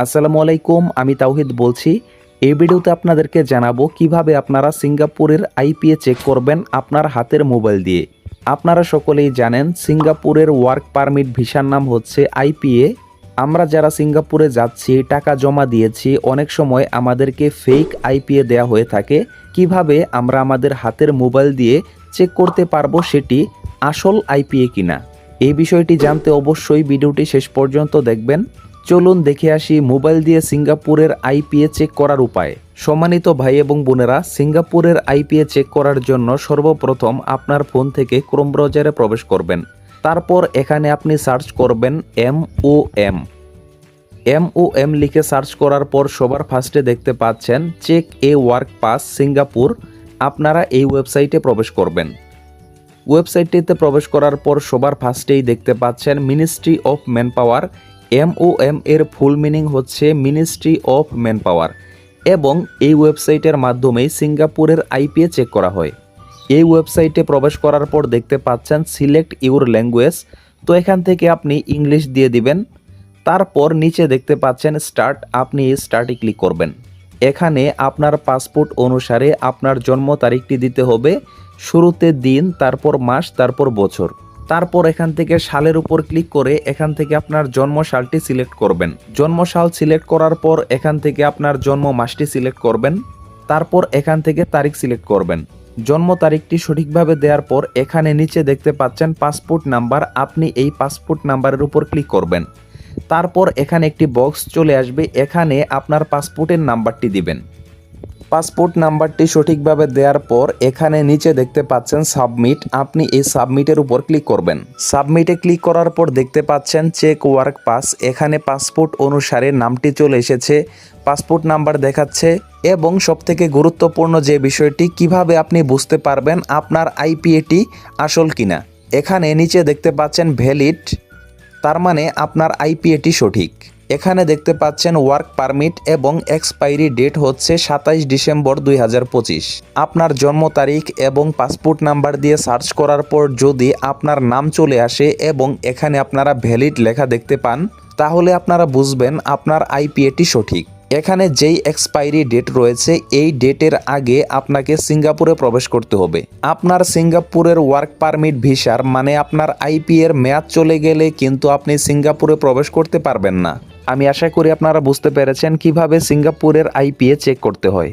আসসালামু আলাইকুম, আমি তাওহিদ বলছি। এই ভিডিওতে আপনাদেরকে জানাব কীভাবে আপনারা সিঙ্গাপুরের আইপিএ চেক করবেন আপনার হাতের মোবাইল দিয়ে। আপনারা সকলেই জানেন সিঙ্গাপুরের ওয়ার্ক পারমিট ভিসার নাম হচ্ছে আইপিএ আমরা যারা সিঙ্গাপুরে যাচ্ছি, টাকা জমা দিয়েছি, অনেক সময় আমাদেরকে ফেক আইপিএ দেয়া হয়ে থাকে। কীভাবে আমরা আমাদের হাতের মোবাইল দিয়ে চেক করতে পারব সেটি আসল আইপিএ কিনা? এই বিষয়টি জানতে অবশ্যই ভিডিওটি শেষ পর্যন্ত দেখবেন। চলুন দেখে আসি মোবাইল দিয়ে সিঙ্গাপুরের আইপিএ চেক করার উপায়। সম্মানিত ভাই এবং বোনেরা, সিঙ্গাপুরের আইপিএ চেক করার জন্য সর্বপ্রথম আপনার ফোন থেকে ক্রোম ব্রাউজারে প্রবেশ করবেন। তারপর এখানে আপনি সার্চ করবেন M O M. M O M লিখে সার্চ করার পর সবার ফার্স্টে দেখতে পাচ্ছেন check a work pass Singapore. আপনারা এই ওয়েবসাইটে প্রবেশ করবেন। ওয়েবসাইটটিতে প্রবেশ করার পর সবার ফার্স্টেই দেখতে পাচ্ছেন ministry of manpower M O M এর ফুল মিনিং হচ্ছে মিনিস্ট্রি অফ ম্যান পাওয়ার এবং এই ওয়েবসাইটের মাধ্যমেই সিঙ্গাপুরের আইপিএ চেক করা হয়। এই ওয়েবসাইটে প্রবেশ করার পর দেখতে পাচ্ছেন সিলেক্ট ইউর ল্যাঙ্গুয়েজ তো এখান থেকে আপনি ইংলিশ দিয়ে দিবেন। তারপর নিচে দেখতে পাচ্ছেন স্টার্ট আপনি স্টার্টে ক্লিক করবেন। এখানে আপনার পাসপোর্ট অনুসারে আপনার জন্ম তারিখটি দিতে হবে, শুরুতে দিন, তারপর মাস, তারপর বছর। তারপর এখান থেকে সালের উপর ক্লিক করে এখান থেকে আপনার জন্ম সালটি সিলেক্ট করবেন। জন্ম সাল সিলেক্ট করার পর এখান থেকে আপনার জন্ম মাসটি সিলেক্ট করবেন। তারপর এখান থেকে তারিখ সিলেক্ট করবেন। জন্ম তারিখটি সঠিকভাবে দেওয়ার পর এখানে নিচে দেখতে পাচ্ছেন পাসপোর্ট নাম্বার আপনি এই পাসপোর্ট নাম্বারের উপর ক্লিক করবেন। তারপর এখানে একটি বক্স চলে আসবে, এখানে আপনার পাসপোর্টের নাম্বারটি দিবেন। পাসপোর্ট নাম্বারটি সঠিকভাবে দেওয়ার পর এখানে নিচে দেখতে পাচ্ছেন সাবমিট। আপনি এই সাবমিটের উপর ক্লিক করবেন। সাবমিটে ক্লিক করার পর দেখতে পাচ্ছেন চেক ওয়ার্ক পাস। এখানে পাসপোর্ট অনুসারে নামটি চলে এসেছে। পাসপোর্ট নাম্বার দেখাচ্ছে এবং সবথেকে গুরুত্বপূর্ণ যে বিষয়টি, কীভাবে আপনি বুঝতে পারবেন আপনার আইপিএটি আসল কিনা। এখানে নিচে দেখতে পাচ্ছেন ভ্যালিড, তার মানে আপনার আইপিএটি সঠিক। এখানে দেখতে পাচ্ছেন ওয়ার্ক পারমিট এবং এক্সপায়ারি ডেট হচ্ছে সাতাইশ ডিসেম্বর দুই হাজার পঁচিশ। আপনার জন্ম তারিখ এবং পাসপোর্ট নাম্বার দিয়ে সার্চ করার পর যদি আপনার নাম চলে আসে এবং এখানে আপনারা ভ্যালিড লেখা দেখতে পান, তাহলে আপনারা বুঝবেন আপনার আইপিএটি সঠিক। এখানে যেই এক্সপায়ারি ডেট রয়েছে, এই ডেটের আগে আপনাকে সিঙ্গাপুরে প্রবেশ করতে হবে। আপনার সিঙ্গাপুরের ওয়ার্ক পারমিট ভিসার মানে আপনার আইপি এর মেয়াদ চলে গেলে কিন্তু আপনি সিঙ্গাপুরে প্রবেশ করতে পারবেন না। আমি আশা করি আপনারা বুঝতে পেরেছেন কীভাবে সিঙ্গাপুরের আইপিএ চেক করতে হয়।